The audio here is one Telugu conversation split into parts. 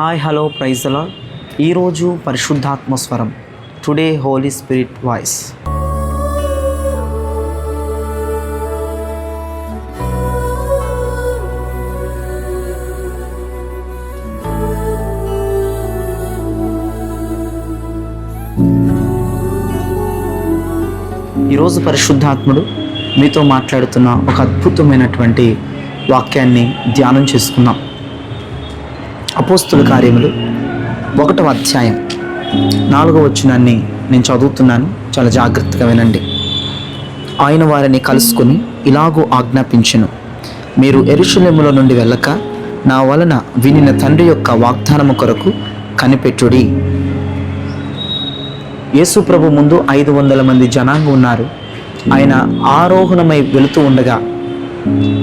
హాయ్ హలో ప్రైజ్ అలా ఈరోజు పరిశుద్ధాత్మ స్వరం. Today holy spirit voice. ఈరోజు పరిశుద్ధాత్ముడు మీతో మాట్లాడుతున్న ఒక అద్భుతమైనటువంటి వాక్యాన్ని ధ్యానం చేసుకుందాం. అపోస్తుల కార్యములు. ఒకటవ అధ్యాయం. నాలుగవ వచ్చినాన్ని నేను చదువుతున్నాను. చాలా జాగ్రత్తగా వినండి. ఆయన వారిని కలుసుకుని ఇలాగూ ఆజ్ఞాపించను. మీరు ఎరుషలేములో నుండి వెళ్ళక నా వలన వినిన తండ్రి యొక్క వాగ్దానము కొరకు కనిపెట్టుడి. యేసు ప్రభు ముందు ఐదు వందల మంది జనాంగం ఉన్నారు. ఆయన ఆరోహణమై వెళుతూ ఉండగా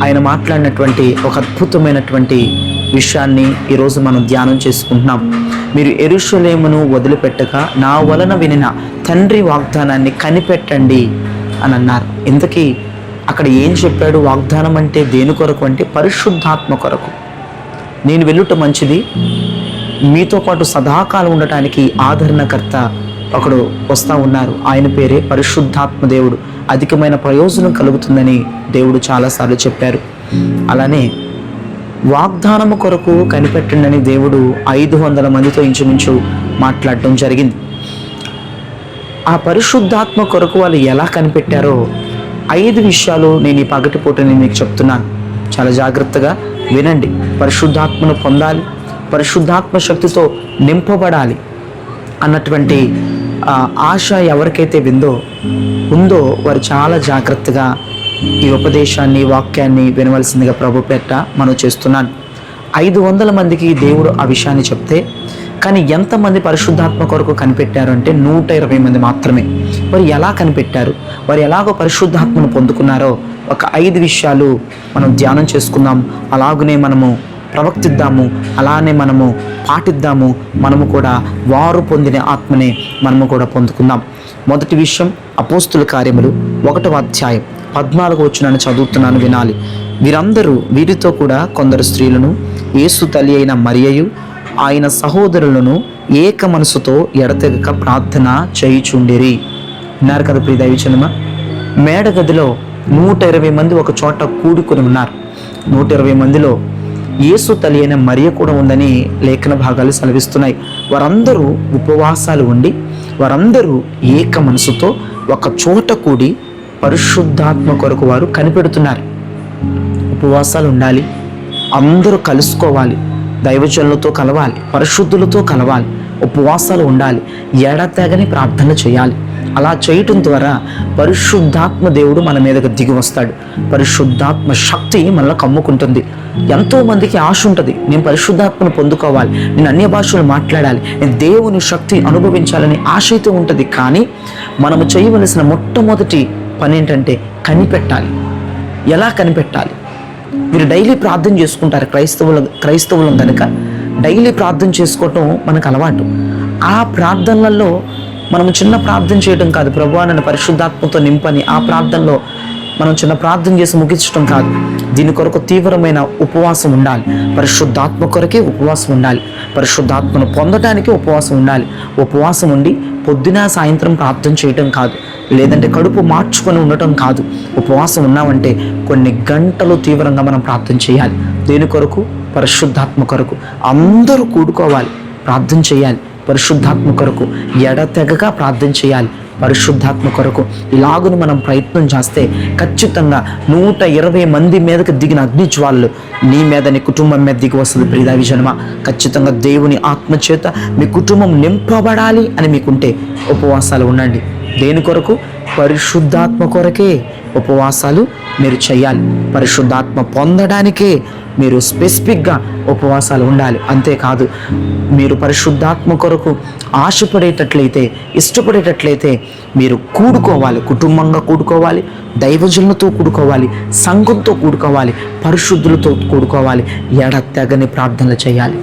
ఆయన మాట్లాడినటువంటి ఒక అద్భుతమైనటువంటి విషయాన్ని ఈరోజు మనం ధ్యానం చేసుకుంటున్నాం. మీరు ఎరుషలేమును వదిలిపెట్టక నా వలన వినిన తండ్రి వాగ్దానాన్ని కనిపెట్టండి అని అన్నారు. ఇంతకీ అక్కడ ఏం చెప్పాడు? వాగ్దానం అంటే దేని కొరకు అంటే పరిశుద్ధాత్మ కొరకు. నేను వెళ్ళుట మంచిది. మీతో పాటు సదాకాలం ఉండటానికి ఆదరణకర్త ఒకడు వస్తా ఉన్నారు. ఆయన పేరే పరిశుద్ధాత్మ దేవుడు. అధికమైన ప్రయోజనం కలుగుతుందని దేవుడు చాలాసార్లు చెప్పారు. అలానే వాగ్దానము కొరకు కనిపెట్టండి దేవుడు ఐదు వందల మందితో ఇంచుమించు మాట్లాడటం జరిగింది. ఆ పరిశుద్ధాత్మ కొరకు వాళ్ళు ఎలా కనిపెట్టారో ఐదు విషయాలు నేను ఈ పగటిపూట నేను మీకు చెప్తున్నాను. చాలా జాగ్రత్తగా వినండి. పరిశుద్ధాత్మను పొందాలి. పరిశుద్ధాత్మ శక్తితో నింపబడాలి అన్నటువంటి ఆ, ఆశ ఎవరికైతే విందో ఉందో వారు చాలా జాగ్రత్తగా ఈ ఉపదేశాన్ని వాక్యాన్ని వినవలసిందిగా ప్రభు పెట్ట మనం చేస్తున్నాను. ఐదు వందల మందికి దేవుడు ఆ విషయాన్ని చెప్తే కానీ ఎంతమంది పరిశుద్ధాత్మ కొరకు కనిపెట్టారు అంటే నూట ఇరవై మంది మాత్రమే. వారు ఎలా కనిపెట్టారు? వారు ఎలాగో పరిశుద్ధాత్మను పొందుకున్నారో ఒక ఐదు విషయాలు మనం ధ్యానం చేసుకుందాం. అలాగనే మనము ప్రవర్తిద్దాము అలానే మనము పాటిద్దాము మనము కూడా వారు పొందిన ఆత్మనే మనము కూడా పొందుకుందాం. మొదటి విషయం అపోస్తుల కార్యములు ఒకటవ అధ్యాయం. పద్నాలుగు వచ్చినాను చదువుతున్నాను వినాలి. వీరందరూ వీరితో కూడా కొందరు స్త్రీలను యేసు తల్లి అయిన మరియయు ఆయన సహోదరులను ఏక మనసుతో ఎడతెగక ప్రార్థన చేయుచుండిరి. విన్నారు కదా ప్రియ దైవచనమ మేడ గదిలో నూట ఇరవై మంది ఒక చోట కూడుకొని ఉన్నారు. నూట ఇరవై మందిలో యేసు తల్లి అయిన మరియ కూడా ఉందని లేఖన భాగాలు సెలవిస్తున్నాయి. వారందరూ ఉపవాసాలు ఉండి వారందరూ ఏక మనసుతో ఒక చోట కూడి పరిశుద్ధాత్మ కొరకు వారు కనిపెడుతున్నారు. ఉపవాసాలు ఉండాలి. అందరూ కలుసుకోవాలి. దైవజనులతో కలవాలి. పరిశుద్ధులతో కలవాలి. ఉపవాసాలు ఉండాలి. ఎడతెగని ప్రార్థన చేయాలి. అలా చేయటం ద్వారా పరిశుద్ధాత్మ దేవుడు మన మీదకి దిగి వస్తాడు. పరిశుద్ధాత్మ శక్తి మనలో కమ్ముకుంటుంది. ఎంతో మందికి ఆశ ఉంటుంది. నేను పరిశుద్ధాత్మను పొందుకోవాలి. నేను అన్య భాషలు మాట్లాడాలి. నేను దేవుని శక్తి అనుభవించాలని ఆశ అయితే ఉంటుంది. కానీ మనము చేయవలసిన మొట్టమొదటి పని ఏంటంటే కనిపెట్టాలి. ఎలా కనిపెట్టాలి? మీరు డైలీ ప్రార్థన చేసుకుంటారు క్రైస్తవులు క్రైస్తవులం కనుక డైలీ ప్రార్థన చేసుకోవటం మనకు అలవాటు. ఆ ప్రార్థనలలో మనం చిన్న ప్రార్థన చేయడం కాదు. ప్రభు నన్ను పరిశుద్ధాత్మతో నింపని ఆ ప్రార్థనలో మనం చిన్న ప్రార్థన చేసి ముగించడం కాదు. దీని కొరకు తీవ్రమైన ఉపవాసం ఉండాలి. పరిశుద్ధాత్మ కొరకే ఉపవాసం ఉండాలి. పరిశుద్ధాత్మను పొందటానికి ఉపవాసం ఉండాలి. ఉపవాసం ఉండి పొద్దున సాయంత్రం ప్రార్థన చేయటం కాదు. లేదంటే కడుపు మార్చుకొని ఉండటం కాదు. ఉపవాసం ఉన్నామంటే కొన్ని గంటలు తీవ్రంగా మనం ప్రార్థన చేయాలి. దేని కొరకు? పరిశుద్ధాత్మ కొరకు. అందరూ కూడుకోవాలి. ప్రార్థన చేయాలి. పరిశుద్ధాత్మ కొరకు ఎడతెగగా ప్రార్థన చేయాలి. పరిశుద్ధాత్మ కొరకు. ఇలాగును మనం ప్రయత్నం చేస్తే ఖచ్చితంగా నూట ఇరవై మంది మీదకి దిగిన అగ్ని జ్వాలలు నీ మీద నీ కుటుంబం మీద దిగి వస్తుంది ప్రియదావి జన్మ. ఖచ్చితంగా దేవుని ఆత్మ చేత మీ కుటుంబం నింపబడాలి అని మీకుంటే ఉపవాసాలు ఉండండి. దేని కొరకు? పరిశుద్ధాత్మ కొరకే ఉపవాసాలు మీరు చేయాలి. పరిశుద్ధాత్మ పొందడానికే మీరు స్పెసిఫిక్గా ఉపవాసాలు ఉండాలి. అంతేకాదు మీరు పరిశుద్ధాత్మ కొరకు ఆశపడేటట్లయితే ఇష్టపడేటట్లయితే మీరు కూడుకోవాలి. కుటుంబంగా కూడుకోవాలి దైవజనులతో కూడుకోవాలి సంఘంతో కూడుకోవాలి పరిశుద్ధులతో కూడుకోవాలి ఎడతెగని ప్రార్థనలు చేయాలి.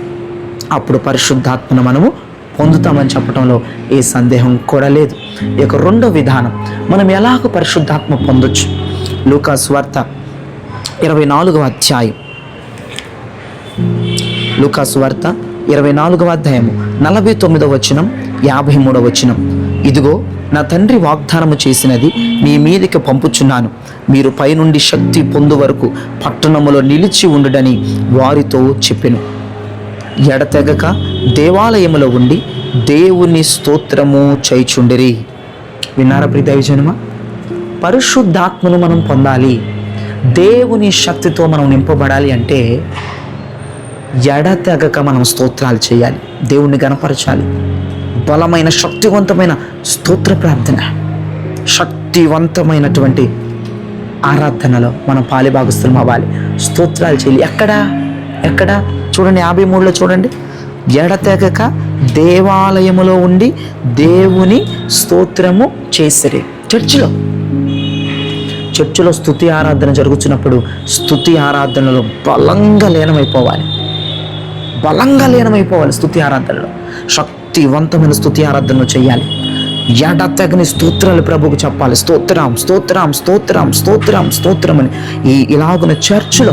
అప్పుడు పరిశుద్ధాత్మను మనము పొందుతామని చెప్పడంలో ఏ సందేహం కూడా లేదు. ఈ యొక్క రెండో విధానం మనం ఎలాగ పరిశుద్ధాత్మ పొందొచ్చు. లూకాస్ వార్త ఇరవై నాలుగవ అధ్యాయం. లూకాస్ వార్త ఇరవై నాలుగవ అధ్యాయము నలభై తొమ్మిదవ వచనం యాభై మూడవ వచనం. ఇదిగో నా తండ్రి వాగ్దానము చేసినది మీ మీదకి పంపుచున్నాను. మీరు పైనుండి శక్తి పొందు వరకు పట్టణములో నిలిచి ఉండుడని వారితో చెప్పెను. ఎడతెగక దేవాలయములో ఉండి దేవుని స్తోత్రము చేయుచుండిరి. విన్నారా ప్రీతి జనమ పరిశుద్ధాత్మను మనం పొందాలి. దేవుని శక్తితో మనం నింపబడాలి అంటే ఎడతెగక మనం స్తోత్రాలు చేయాలి. దేవుణ్ణి గనపరచాలి బలమైన శక్తివంతమైన స్తోత్ర ప్రార్థన శక్తివంతమైనటువంటి ఆరాధనలో మనం పాలిభాగస్తులం అవ్వాలి స్తోత్రాలు చేయాలి. ఎక్కడ? ఎక్కడ? చూడండి యాభై మూడులో చూడండి. ఎడతెగక దేవాలయములో ఉండి దేవుని స్తోత్రము చేసిరి. చర్చిలో. చర్చిలో స్థుతి ఆరాధన జరుగుతున్నప్పుడు స్థుతి ఆరాధనలో బలంగా లీనమైపోవాలి. బలంగా లీనమైపోవాలి స్థుతి ఆరాధనలో. శక్తివంతమైన స్థుతి ఆరాధనలు చేయాలి. ఎడతెగని స్తోత్రాలు ప్రభుకు చెప్పాలి. స్తోత్రం స్తోత్రం స్తోత్రం స్తోత్రం స్తోత్రం అని ఈ ఇలాగున చర్చిలో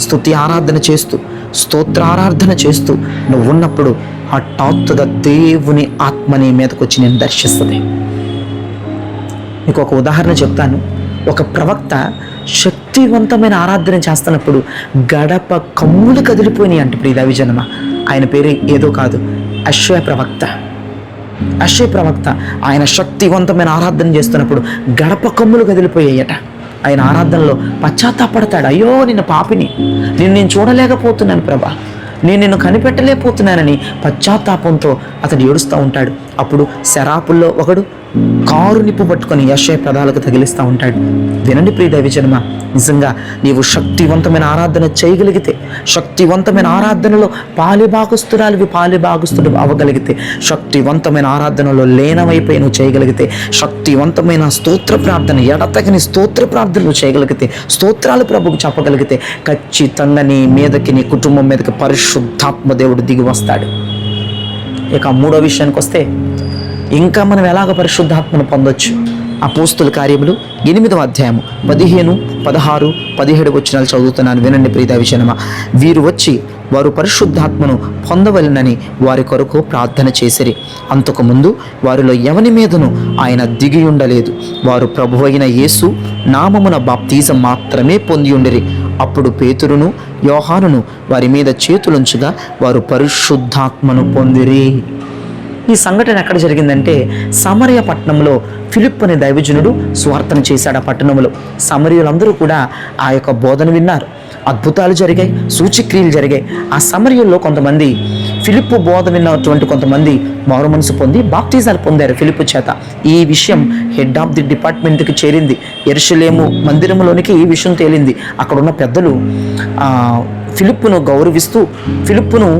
స్థుతి ఆరాధన చేస్తూ స్తోత్రారాధన చేస్తూ నువ్వు ఉన్నప్పుడు హఠాత్తుగా దేవుని ఆత్మ నీ మీదకి వచ్చి నేను దర్శిస్తుంది. మీకు ఒక ఉదాహరణ చెప్తాను. ఒక ప్రవక్త శక్తివంతమైన ఆరాధన చేస్తున్నప్పుడు గడప కమ్ములు కదిలిపోయినాయి అంటే ప్రియ జనమ ఆయన పేరు ఏదో కాదు అశ్వయ ప్రవక్త. అశ్వయ ప్రవక్త ఆయన శక్తివంతమైన ఆరాధన చేస్తున్నప్పుడు గడప కమ్ములు కదిలిపోయాయట. ఆయన ఆరాధనలో పశ్చాత్తాపడతాడు. అయ్యో నిన్ను పాపిని. నేను నేను చూడలేకపోతున్నాను ప్రభా. నేను నిన్ను కనిపెట్టలేకపోతున్నానని పశ్చాత్తాపంతో అతడు ఏడుస్తూ ఉంటాడు. అప్పుడు శరాపుల్లో ఒకడు కారు నిప్పు పట్టుకొని యశయ పదాలకు తగిలిస్తూ ఉంటాడు. వినండి ప్రియ దైవజన్మ నిజంగా నీవు శక్తివంతమైన ఆరాధన చేయగలిగితే శక్తివంతమైన ఆరాధనలో పాలిభాగస్తురాలివి పాలిభాగస్తుడు అవ్వగలిగితే శక్తివంతమైన ఆరాధనలో లీనమైపోయి నువ్వు చేయగలిగితే శక్తివంతమైన స్తోత్ర ప్రార్థన ఎడతగని స్తోత్ర ప్రార్థనలు చేయగలిగితే స్తోత్రాలు ప్రభుకు చెప్పగలిగితే ఖచ్చితంగా నీ మీదకి నీ కుటుంబం మీదకి పరిశుద్ధాత్మ దేవుడు దిగి వస్తాడు. ఇక మూడో విషయానికి వస్తే ఇంకా మనం ఎలాగ పరిశుద్ధాత్మను పొందొచ్చు? అపోస్తుల కార్యములు ఎనిమిదవ అధ్యాయము పదిహేను పదహారు పదిహేడు వచ్చినాలు చదువుతున్నాను. వినండి ప్రీత విషయమా వీరు వచ్చి వారు పరిశుద్ధాత్మను పొందవలనని వారి కొరకు ప్రార్థన చేసిరి. అంతకుముందు వారిలో ఎవని మీదను ఆయన దిగి ఉండలేదు. వారు ప్రభు అయిన యేసు నామమున బాప్తీజం మాత్రమే పొంది ఉండిరి. అప్పుడు పేతురును యోహానును వారి మీద చేతులుంచగా వారు పరిశుద్ధాత్మను పొందిరి. ఈ సంఘటన ఎక్కడ జరిగిందంటే సమరయ పట్టణంలో ఫిలిప్ అనే దైవజనుడు స్వార్థన చేశాడు ఆ పట్టణంలో. సమరయులందరూ కూడా ఆ యొక్క బోధన విన్నారు. అద్భుతాలు జరిగాయి సూచిక్రియలు జరిగాయి. ఆ సమరయుల్లో కొంతమంది ఫిలిప్ బోధ విన్నటువంటి కొంతమంది మారు మనసు పొంది బాప్టిజాలు పొందారు ఫిలిప్ చేత. ఈ విషయం హెడ్ ఆఫ్ ది డిపార్ట్మెంట్కి చేరింది. ఎరుషలేము మందిరంలోనికి ఈ విషయం తేలింది. అక్కడున్న పెద్దలు ఫిలిప్పును గౌరవిస్తూ ఫిలిప్పును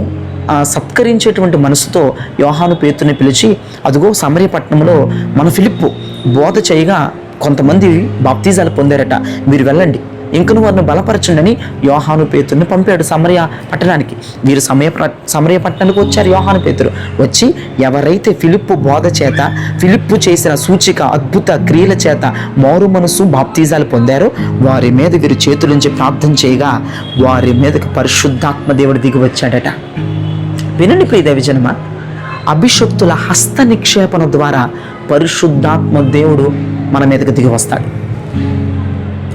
సత్కరించేటువంటి మనసుతో యోహాను పేతుని పిలిచి అదిగో సమరయ పట్టణంలో మన ఫిలిప్పు బోధ చేయగా కొంతమంది బాప్తీజాలు పొందారట. మీరు వెళ్ళండి. ఇంకను వారిని బలపరచండి అని యోహాను పేతుని పంపాడు సమరయ పట్టణానికి. వీరు సమయ సమరయ పట్టణానికి వచ్చారు యోహాను పేతురు. వచ్చి ఎవరైతే ఫిలిప్పు బోధ చేత ఫిలిప్పు చేసిన సూచిక అద్భుత క్రియల చేత మారు మనసు బాప్తీజాలు పొందారో వారి మీద వీరు చేతులుంచి ప్రార్థన చేయగా వారి మీదకి పరిశుద్ధాత్మ దేవుడు దిగి వచ్చాడట. వినని ప్రియ అభిషక్తుల హస్త నిక్షేపణ ద్వారా పరిశుద్ధాత్మ దేవుడు మన మీదకి దిగి వస్తాడు.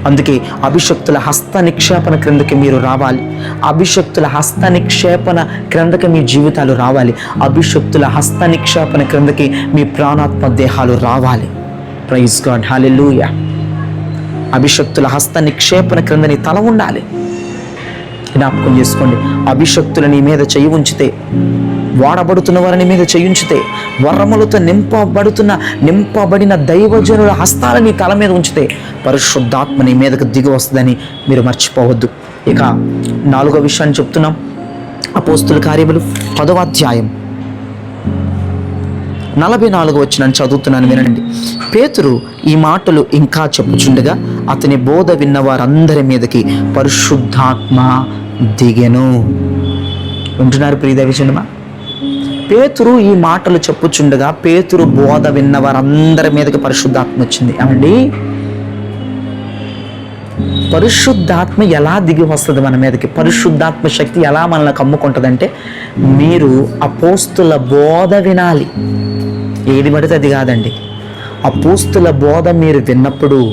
అందుకే అభిషక్తుల హస్త నిక్షేపణ క్రిందకి మీరు రావాలి. అభిషక్తుల హస్త నిక్షేపణ క్రిందకి మీ జీవితాలు రావాలి. అభిషక్తుల హస్త నిక్షేపణ క్రిందకి మీ ప్రాణాత్మ దేహాలు రావాలి. ప్రైజ్ గాడ్ హాలెలూయా అభిషక్తుల హస్త నిక్షేపణ క్రింద నీ తల ఉండాలి. జ్ఞాపకం చేసుకోండి. అభిషక్తుల నీ మీద చేయి ఉంచితే వాడబడుతున్న వారిని మీద చేయించితే వరములతో నింపబడుతున్న నింపబడిన దైవజనుల హస్తాల నీ తల మీద ఉంచితే పరిశుద్ధాత్మ నీ మీదకు దిగి వస్తుందని మీరు మర్చిపోవద్దు. ఇక నాలుగో విషయాన్ని చెప్తున్నాం. అపోస్తుల కార్యములు పదవ అధ్యాయం. నలభై నాలుగు వచ్చిన చదువుతున్నాను వినండి. పేతురు ఈ మాటలు ఇంకా చెప్పుచుండగా అతని బోధ విన్న వారందరి మీదకి పరిశుద్ధాత్మ దిగెను. వింటున్నారు ప్రియ దైవజనమా పేతురు ఈ మాటలు చెప్పుచుండగా పేతురు బోధ విన్న వారందరి మీదకి పరిశుద్ధాత్మ వచ్చింది. ఏమండి? పరిశుద్ధాత్మ ఎలా దిగి వస్తుంది మన మీదకి? పరిశుద్ధాత్మ శక్తి ఎలా మనల్ని కమ్ముకుంటుందంటే మీరు అపోస్తుల బోధ వినాలి. ఏది పడితే అది కాదండి. అపోస్తుల బోధ మీరు విన్నప్పుడు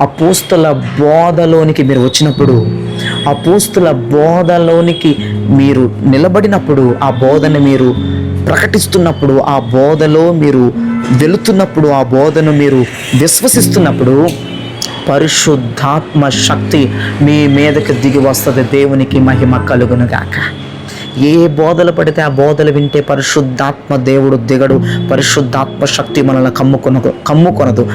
అపోస్తుల బోధలోనికి మీరు వచ్చినప్పుడు అపోస్తుల బోధలోనికి మీరు నిలబడినప్పుడు ఆ బోధను మీరు ప్రకటిస్తున్నప్పుడు ఆ బోధలో మీరు వెళుతున్నప్పుడు ఆ బోధను మీరు విశ్వసిస్తున్నప్పుడు పరిశుద్ధాత్మ శక్తి మీ మీదకి దిగి వస్తుంది. దేవునికి మహిమ కలుగునుగాక. ఏ బోధలు పడితే ఆ బోధలు వింటే పరిశుద్ధాత్మ దేవుడు దిగడు. పరిశుద్ధాత్మ శక్తి మనల్ని కమ్ముకొనదు కమ్ముకొనదు.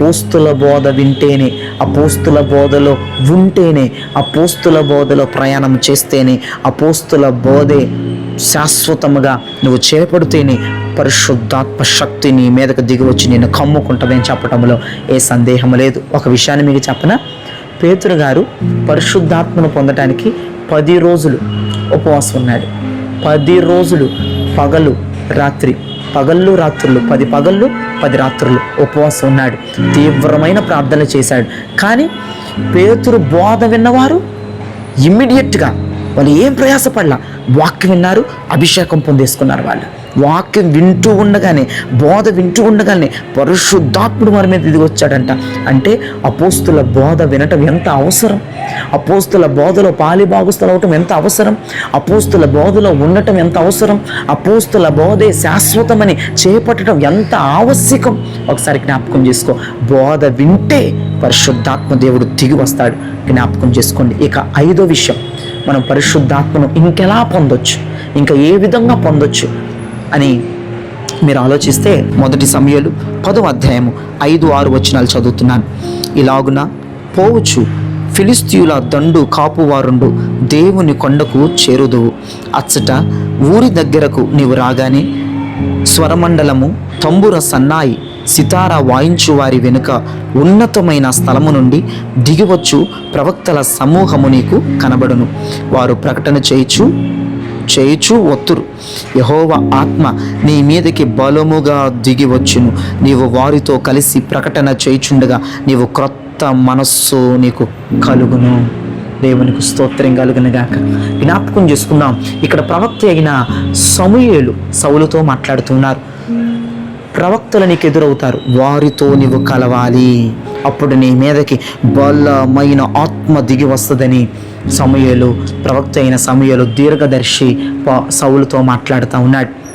పోస్తుల బోధ వింటేనే ఆ పోస్తుల బోధలో ఉంటేనే ఆ పోస్తుల బోధలో ప్రయాణం చేస్తేనే ఆ పోస్తుల బోధే శాశ్వతముగా నువ్వు చేపడితేనే పరిశుద్ధాత్మ శక్తి నీ మీదకు దిగి వచ్చి నేను కమ్ముకుంటుందని చెప్పడంలో ఏ సందేహం లేదు. ఒక విషయాన్ని మీకు చెప్పన? పేతురు గారు పరిశుద్ధాత్మను పొందటానికి పది రోజులు ఉపవాసం ఉన్నాడు పది రోజులు పగలు రాత్రి పగళ్ళు రాత్రులు పది పగళ్ళు పది రాత్రులు ఉపవాసం ఉన్నాడు తీవ్రమైన ప్రార్థన చేశాడు. కానీ పేతురు బోధ విన్నవారు ఇమ్మీడియట్గా వాళ్ళు ఏం ప్రయాసపడలా వాక్యం విన్నారు అభిషేకం పొందేసుకున్నారు వాళ్ళు. వాక్యం వింటూ ఉండగానే బోధ వింటూ ఉండగానే పరిశుద్ధాత్ముడు వారి మీద దిగి వచ్చాడంట. అంటే అపోస్తుల బోధ వినటం ఎంత అవసరం? అపోస్తుల బోధలో పాలిభాగస్తులు అవటం ఎంత అవసరం? అపోస్తుల బోధలో ఉండటం ఎంత అవసరం? అపోస్తుల బోధే శాశ్వతమని చేపట్టడం ఎంత ఆవశ్యకం? ఒకసారి జ్ఞాపకం చేసుకో. బోధ వింటే పరిశుద్ధాత్మ దేవుడు దిగి వస్తాడు. జ్ఞాపకం చేసుకోండి. ఇక ఐదో విషయం. మనం పరిశుద్ధాత్మను ఇంకెలా పొందొచ్చు? ఇంకా ఏ విధంగా పొందొచ్చు? అని మీరు ఆలోచిస్తే మొదటి సమయాలు పదో అధ్యాయము ఐదు ఆరు వచనాలు చదువుతున్నాను. ఇలాగున పోవచ్చు ఫిలిస్తీయుల దండు కాపువారుండు దేవుని కొండకు చేరుదువు. అచ్చట ఊరి దగ్గరకు నీవు రాగానే స్వరమండలము తంబుర సన్నాయి సితార వాయించు వారి వెనుక ఉన్నతమైన స్థలము నుండి దిగివచ్చు ప్రవక్తల సమూహము నీకు కనబడును. వారు ప్రకటన చేయుచు చేయుచు ఒత్తురు. యహోవ ఆత్మ నీ మీదకి బలముగా దిగివచ్చును. నీవు వారితో కలిసి ప్రకటన చేయుచుండగా నీవు క్రొత్త మనస్సు నీకు కలుగును. దేవునికి స్తోత్రం కలుగునుగాక జ్ఞాపకం చేసుకుందాం. ఇక్కడ ప్రవక్త అయిన సమూయేలు సౌలుతో మాట్లాడుతున్నారు. ప్రవక్తలు నీకు ఎదురవుతారు. వారితో నీవు కలవాలి. అప్పుడు నీ మీదకి బలమైన ఆత్మ దిగి వస్తుందని సమయలు ప్రవక్త అయిన సమయలు దీర్ఘదర్శి సౌలుతో మాట్లాడుతూ ఉన్నాడు.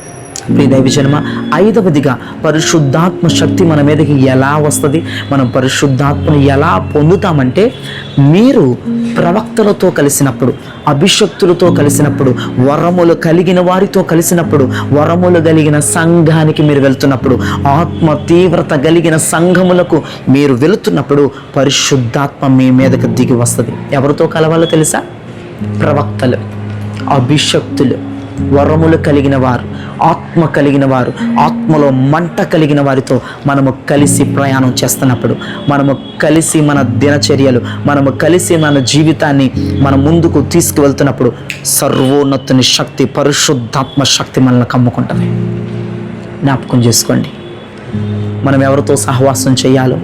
ప్రియ దైవజన్మ ఐదవదిగా పరిశుద్ధాత్మ శక్తి మన మీదకి ఎలా వస్తుంది? మనం పరిశుద్ధాత్మను ఎలా పొందుతామంటే మీరు ప్రవక్తలతో కలిసినప్పుడు అభిషక్తులతో కలిసినప్పుడు వరములు కలిగిన వారితో కలిసినప్పుడు వరములు కలిగిన సంఘానికి మీరు వెళ్తున్నప్పుడు ఆత్మ తీవ్రత కలిగిన సంఘములకు మీరు వెళుతున్నప్పుడు పరిశుద్ధాత్మ మీ మీదకు దిగి వస్తుంది. ఎవరితో కలవాలో తెలుసా? ప్రవక్తలు అభిషక్తులు. వరములు కలిగిన వారు ఆత్మ కలిగిన వారు ఆత్మలో మంట కలిగిన వారితో మనము కలిసి ప్రయాణం చేస్తున్నప్పుడు మనము కలిసి మన దినచర్యలు మనము కలిసి మన జీవితాన్ని మన ముందుకు తీసుకువెళ్తున్నప్పుడు సర్వోన్నతుని శక్తి పరిశుద్ధాత్మ శక్తి మనల్ని కమ్ముకుంటుంది. జ్ఞాపకం చేసుకోండి. మనం ఎవరితో సహవాసం చేయాలో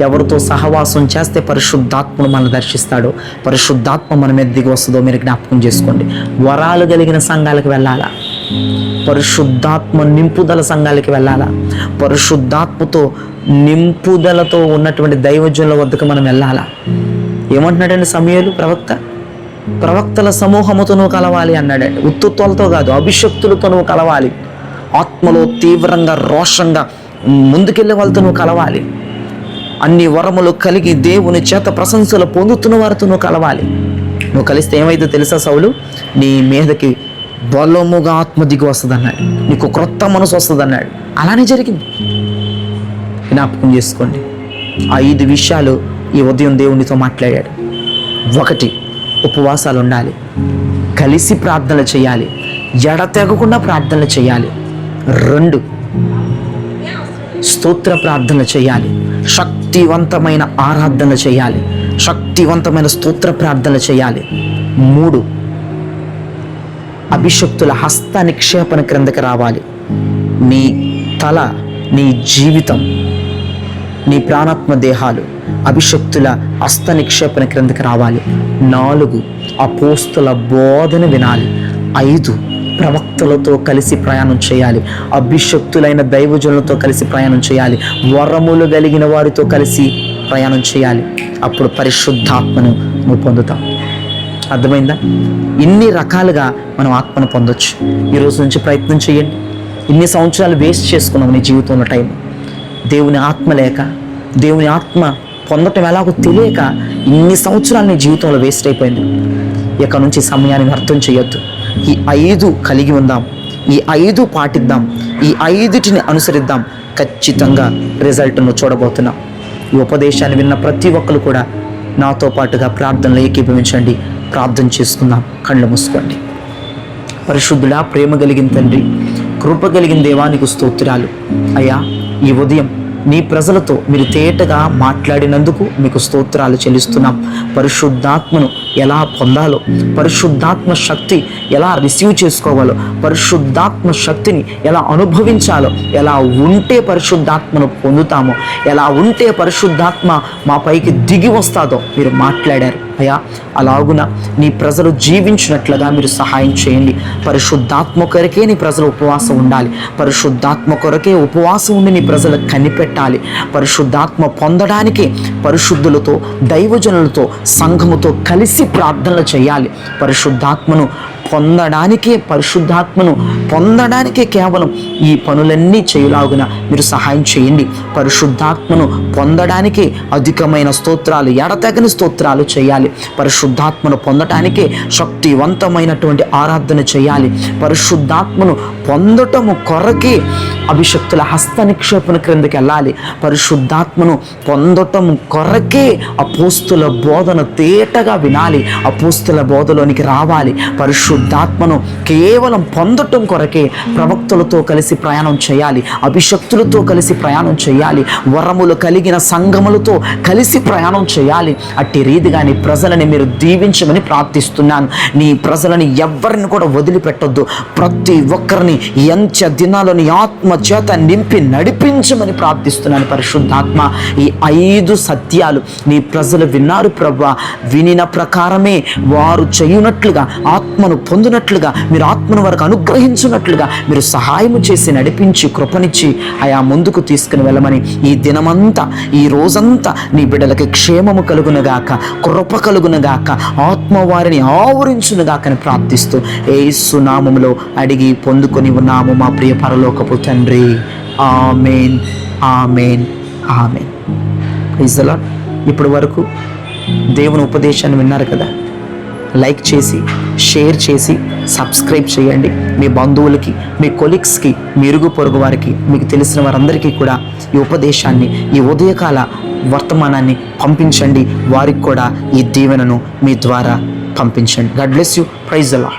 ఎవరితో సహవాసం చేస్తే పరిశుద్ధాత్మను మనల్ని దర్శిస్తాడో. పరిశుద్ధాత్మ మన మీద దిగి వస్తుందో మీరు జ్ఞాపకం చేసుకోండి. వరాలు కలిగిన సంఘాలకు వెళ్ళాలా? పరిశుద్ధాత్మ నింపుదల సంఘాలకి వెళ్ళాలా? పరిశుద్ధాత్మతో నింపుదలతో ఉన్నటువంటి దైవజనుల వద్దకు మనం వెళ్ళాలా? ఏమంటున్నాడండి సమయాలు ప్రవక్త? ప్రవక్తల సమూహముతో నువ్వు కలవాలి అన్నాడండి ఉత్తుత్వాలతో కాదు అభిషక్తులతో నువ్వు కలవాలి. ఆత్మలో తీవ్రంగా రోషంగా ముందుకెళ్ళే వాళ్ళతో నువ్వు కలవాలి. అన్ని వరములు కలిగి దేవుని చేత ప్రశంసలు పొందుతున్న వారితో నువ్వు కలవాలి. నువ్వు కలిస్తే ఏమైతే తెలుసా సౌలు? నీ మీదకి బలముగా ఆత్మ దిగి వస్తుంది అన్నాడు నీకు క్రొత్త మనసు వస్తుంది అన్నాడు అలానే జరిగింది. జ్ఞాపకం చేసుకోండి. ఆ ఐదు విషయాలు ఈ ఉదయం దేవునితో మాట్లాడాడు. ఒకటి ఉపవాసాలు ఉండాలి. కలిసి ప్రార్థనలు చేయాలి. ఎడతెగకుండా ప్రార్థనలు చేయాలి. రెండు స్తోత్ర ప్రార్థన చేయాలి. శక్తివంతమైన ఆరాధన చేయాలి. శక్తివంతమైన స్తోత్ర ప్రార్థన చేయాలి. మూడు అభిషక్తుల హస్త నిక్షేపణ క్రిందకి రావాలి. నీ తల నీ జీవితం నీ ప్రాణాత్మ దేహాలు అభిషక్తుల హస్త నిక్షేపణ క్రిందకి రావాలి. నాలుగు అపోస్తుల బోధన వినాలి. ఐదు ప్రవక్తలతో కలిసి ప్రయాణం చేయాలి. అభిషక్తులైన దైవజనులతో కలిసి ప్రయాణం చేయాలి. వరములు కలిగిన వారితో కలిసి ప్రయాణం చేయాలి. అప్పుడు పరిశుద్ధాత్మను నువ్వు పొందుతావు. అర్థమైందా? ఇన్ని రకాలుగా మనం ఆత్మను పొందొచ్చు. ఈరోజు నుంచి ప్రయత్నం చేయండి. ఇన్ని సంవత్సరాలు వేస్ట్ చేసుకున్నాం నీ జీవితంలో టైం. దేవుని ఆత్మ లేక దేవుని ఆత్మ పొందటం ఎలాగో తెలియక ఇన్ని సంవత్సరాలు నీ జీవితంలో వేస్ట్ అయిపోయింది. ఇక నుంచి సమయాన్ని అర్థం చేయొద్దు. ఈ ఐదు కలిగి ఉందాం. ఈ ఐదు పాటిద్దాం. ఈ ఐదుటిని అనుసరిద్దాం. ఖచ్చితంగా రిజల్ట్ను చూడబోతున్నాం. ఈ ఉపదేశాన్ని విన్న ప్రతి ఒక్కరు కూడా నాతో పాటుగా ప్రార్థనలు ఏకీభవించండి. ప్రార్థన చేసుకుందాం. కళ్ళు మూసుకోండి. పరిశుద్ధుడా ప్రేమ కలిగిన తండ్రి కృప కలిగిన దేవానికి స్తోత్రాలు. అయ్యా ఈ ఉదయం నీ ప్రజలతో మీరు తేటగా మాట్లాడినందుకు మీకు స్తోత్రాలు చెల్లిస్తున్నాం. పరిశుద్ధాత్మను ఎలా పొందాలో పరిశుద్ధాత్మ శక్తి ఎలా రిసీవ్ చేసుకోవాలో పరిశుద్ధాత్మ శక్తిని ఎలా అనుభవించాలో ఎలా ఉంటే పరిశుద్ధాత్మను పొందుతామో ఎలా ఉంటే పరిశుద్ధాత్మ మా పైకి దిగి వస్తాదో మీరు మాట్లాడారు. అయ్యా అలాగున నీ ప్రజలు జీవించినట్లుగా మీరు సహాయం చేయండి. పరిశుద్ధాత్మ కొరకే నీ ప్రజలు ఉపవాసం ఉండాలి. పరిశుద్ధాత్మ కొరకే ఉపవాసం ఉండి నీ ప్రజలు కనిపెట్టాలి. పరిశుద్ధాత్మ పొందడానికి పరిశుద్ధులతో దైవజనులతో సంఘముతో కలిసి ప్రార్థనలు చేయాలి. పరిశుద్ధాత్మను పొందడానికే పరిశుద్ధాత్మను పొందడానికే కేవలం ఈ పనులన్నీ చేయలాగున మీరు సహాయం చేయండి. పరిశుద్ధాత్మను పొందడానికే అధికమైన స్తోత్రాలు ఎడతగని స్తోత్రాలు చేయాలి. పరిశుద్ధాత్మను పొందటానికే శక్తివంతమైనటువంటి ఆరాధన చేయాలి. పరిశుద్ధాత్మను పొందటము కొరకే అభిషక్తుల హస్త నిక్షేపణ క్రిందకి వెళ్ళాలి. పరిశుద్ధాత్మను పొందటం కొరకే అపోస్తుల బోధన తేటగా వినాలి. అపోస్తుల బోధలోనికి రావాలి. పరిశుద్ధాత్మను కేవలం పొందటం కొరకే ప్రవక్తలతో కలిసి ప్రయాణం చేయాలి అభిషక్తులతో కలిసి ప్రయాణం చేయాలి వరములు కలిగిన సంఘములతో కలిసి ప్రయాణం చేయాలి. అట్టి రీతిగా నీ ప్రజలని మీరు దీవించమని ప్రార్థిస్తున్నాను. నీ ప్రజలని ఎవ్వరిని కూడా వదిలిపెట్టొద్దు. ప్రతి ఒక్కరిని ఎంచ దినాలని ఆత్మ చేత నింపి నడిపించమని ప్రార్థిస్తున్నాను పరిశుద్ధాత్మ. ఈ ఐదు సత్యాలు నీ ప్రజలు విన్నారు ప్రభా. వినిన ప్రకారమే వారు చేయునట్లుగా ఆత్మను పొందినట్లుగా మీరు ఆత్మను వారికి అనుగ్రహించినట్లుగా మీరు సహాయము చేసి నడిపించి కృపనిచ్చి ఆయా ముందుకు తీసుకుని వెళ్ళమని ఈ దినమంతా ఈ రోజంతా నీ బిడ్డలకి క్షేమము కలుగునగాక కృప కలుగునగాక ఆత్మ వారిని ఆవరించునుగాక ప్రార్థిస్తూ ఏ సునామములో అడిగి పొందుకొని ఉన్నాము మా ప్రియ పరలోకపు తండ్రి. Amen amen amen. ప్రైజ్ ఇప్పటి వరకు దేవుని ఉపదేశాన్ని విన్నారు కదా? లైక్ చేసి షేర్ చేసి సబ్స్క్రైబ్ చేయండి. మీ బంధువులకి మీ కొలీగ్స్కి మీ ఇరుగు పొరుగు వారికి మీకు తెలిసిన వారందరికీ కూడా ఈ ఉపదేశాన్ని ఈ ఉదయకాల వర్తమానాన్ని పంపించండి. వారికి కూడా ఈ దీవెనను మీ ద్వారా పంపించండి. గాడ్ బ్లెస్ యూ ప్రైజ్ అలా